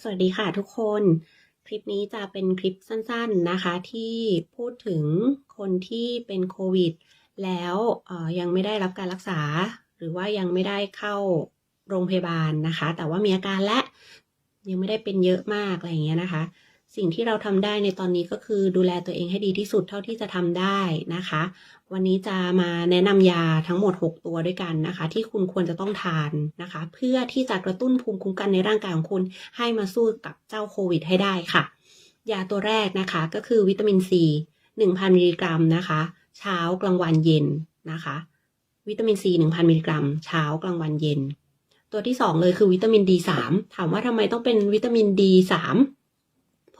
สวัสดีค่ะทุกคน คลิปนี้จะเป็นคลิปสั้นๆนะคะ ที่พูดถึงคนที่เป็นโควิด แล้วเอ่อยังไม่ได้รับการรักษา หรือว่ายังไม่ได้เข้าโรงพยาบาลนะคะ แต่ว่ามีอาการและยังไม่ได้เป็นเยอะมากอะไรอย่างเงี้ยนะคะ สิ่งที่เราทำได้ในตอนนี้ก็คือดูแลตัวเองให้ดีที่สุดเท่าที่จะทำได้นะคะ วันนี้จะมาแนะนำยาทั้งหมด 6 ตัวด้วยกันนะคะ ที่คุณควรจะต้องทานนะคะ เพื่อที่จะกระตุ้นภูมิคุ้มกันในร่างกายของคุณ ให้มาสู้กับเจ้าโควิดให้ได้ค่ะ ยาตัวแรกนะคะก็คือวิตามินซี1,000 มิลลิกรัมนะคะ เช้ากลางวันเย็นนะคะ วิตามินซี1,000 มิลลิกรัม เช้ากลางวันเย็น ตัวที่ 2 เลยคือวิตามิน D3 ถามว่าทำไมต้องเป็นวิตามิน D3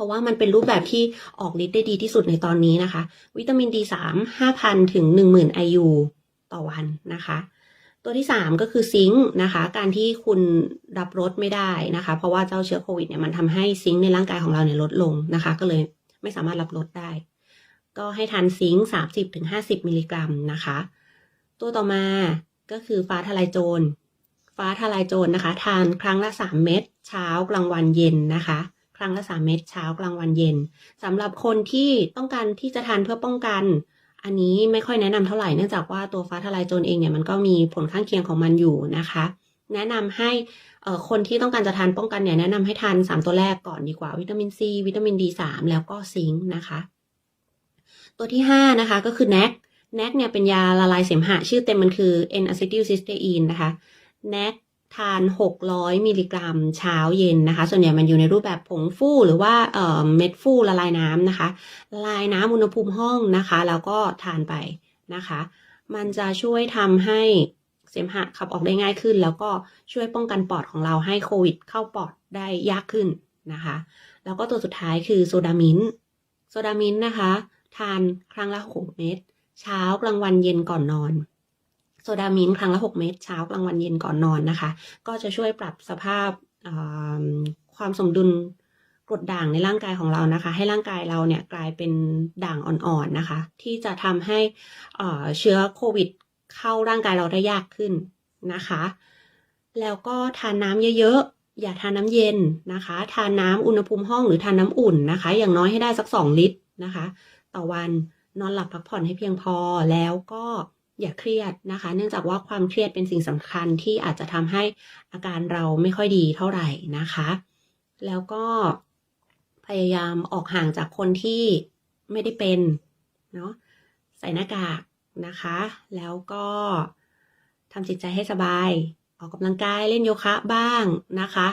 ราะว่ามันเป็นรูปแบบที่ออกฤทธิ์ได้ดีที่สุดในตอนนี้นะคะ วิตามิน D3 5,000 ถึง 10,000 IU ต่อวันนะคะ ตัวที่ 3 ก็คือซิงค์นะคะ การที่คุณรับรสไม่ได้นะคะ เพราะว่าเจ้าเชื้อโควิดเนี่ยมันทำให้ซิงค์ในร่างกายของเราเนี่ยลดลงนะคะ ก็เลยไม่สามารถรับรสได้ ก็ให้ทานซิงค์30ถึง50 มิลลิกรัมนะคะ ตัวต่อมาก็คือฟ้าทลายโจรฟ้าทลายโจรนะคะ ทานครั้งละ 3 เม็ดเช้ากลางวันเย็นนะคะ ครั้งละ 3 เม็ดเช้ากลางวันเย็นสำหรับคนที่ต้องการที่จะทานเพื่อป้องกัน อันนี้ไม่ค่อยแนะนำเท่าไหร่เนื่องจากว่าตัวฟ้าทลายโจรเองเนี่ยมันก็มีผลข้างเคียงของมันอยู่นะคะ แนะนำให้คนที่ต้องการจะทานป้องกันเนี่ยแนะนำให้ทาน 3 ตัวแรกก่อนดีกว่าวิตามินซีวิตามิน D3 แล้วก็ซิงค์นะคะ ตัวที่ 5 นะคะก็คือแนกแนกเนี่ยเป็นยาละลายเสมหะชื่อเต็มมันคือ N-acetylcysteine นะคะแนก ทาน 600 มิลลิกรัม เช้าเย็นนะคะ ส่วนใหญ่มันอยู่ในรูปแบบผงฟูหรือว่าเอ่อเม็ดฟูละลายน้ำนะคะ ละลายน้ำอุณหภูมิห้องนะคะ แล้วก็ทานไปนะคะ มันจะช่วยทำให้เสมหะขับออกได้ง่ายขึ้น แล้วก็ช่วยป้องกันปอดของเราให้โควิดเข้าปอดได้ยากขึ้นนะคะ แล้วก็ตัวสุดท้ายคือโซดามินโซดามินนะคะ ทานครั้งละ 6 เม็ด เช้ากลางวันเย็นก่อนนอน โซดามินท์ครั้งละ 6 เม็ดเช้ากลางวันเย็นก่อนนอนนะคะ ก็จะช่วยปรับสภาพความสมดุลกรดด่างในร่างกายของเรานะคะ ให้ร่างกายเราเนี่ยกลายเป็นด่างอ่อนๆนะคะ ที่จะทำให้เชื้อโควิดเข้าร่างกายเราได้ยากขึ้นนะคะ แล้วก็ทานน้ำเยอะๆ อย่าทานน้ำเย็นนะคะ ทานน้ำอุณหภูมิห้องหรือทานน้ำอุ่นนะคะ อย่างน้อยให้ได้สัก 2 ลิตรนะคะ ต่อวันนอนหลับพักผ่อนให้เพียงพอแล้วก็ อย่าเครียดนะคะ เนื่องจากว่าความเครียดเป็นสิ่งสำคัญที่อาจจะทำให้อาการเราไม่ค่อยดีเท่าไหร่นะคะ แล้วก็พยายามออกห่างจากคนที่ไม่ได้เป็นเนาะใส่หน้ากากนะคะ แล้วก็ทำจิตใจให้สบาย ออกกำลังกายเล่นโยคะบ้างนะคะ